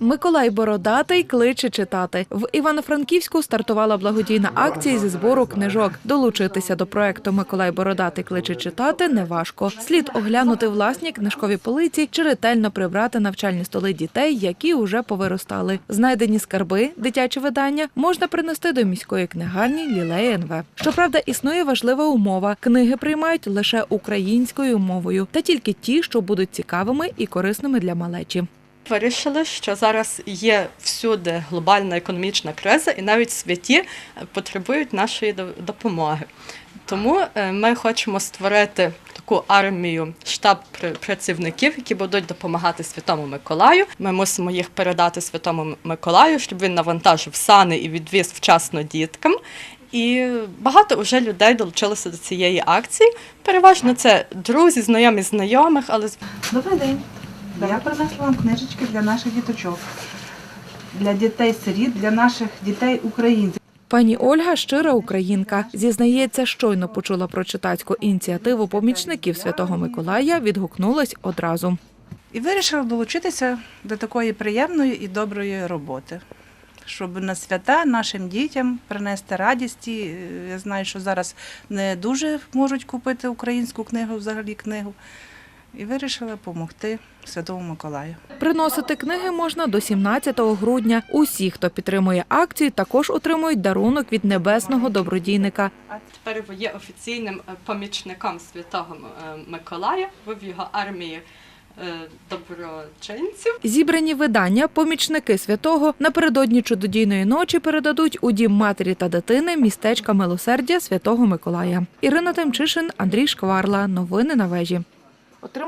Миколай Бородатий кличе читати. В Івано-Франківську стартувала благодійна акція зі збору книжок. Долучитися до проекту Миколай Бородатий кличе читати неважко. Слід оглянути власні книжкові полиці чи ретельно прибрати навчальні столи дітей, які уже повиростали. Знайдені скарби, дитячі видання можна принести до міської книгарні Лілеї НВ. Щоправда, існує важлива умова: книги приймають лише українською мовою, та тільки ті, що будуть цікавими і корисними для малечі. Вирішили, що зараз є всюди глобальна економічна криза, і навіть святі е, потребують нашої до- допомоги. Тому е, ми хочемо створити таку армію штаб пр- працівників, які будуть допомагати Святому Миколаю. Ми мусимо їх передати Святому Миколаю, щоб він навантажив сани і відвіз вчасно діткам. І багато вже людей долучилося до цієї акції. Переважно це друзі, знайомі знайомих, але Добрий день. Я принесла вам книжечки для наших діточок, для дітей-сиріт, для наших дітей-українців. Пані Ольга щира українка. Зізнається, щойно почула про читацьку ініціативу помічників Святого Миколая, відгукнулась одразу. І вирішила долучитися до такої приємної і доброї роботи, щоб на свята нашим дітям принести радість. Я знаю, що зараз не дуже можуть купити українську книгу, взагалі книгу. І вирішила допомогти Святому Миколаю. Приносити книги можна до 17 грудня. Усі, хто підтримує акцію, також отримують дарунок від небесного добродійника. Тепер ви є офіційним е, помічником Святого е, Миколая. Ви в його армії е, доброчинців. Зібрані видання помічники святого напередодні чудодійної ночі передадуть у дім матері та дитини містечка милосердя Святого Миколая. Ірина Тимчишин, Андрій Шкварла. Новини на вежі отримує.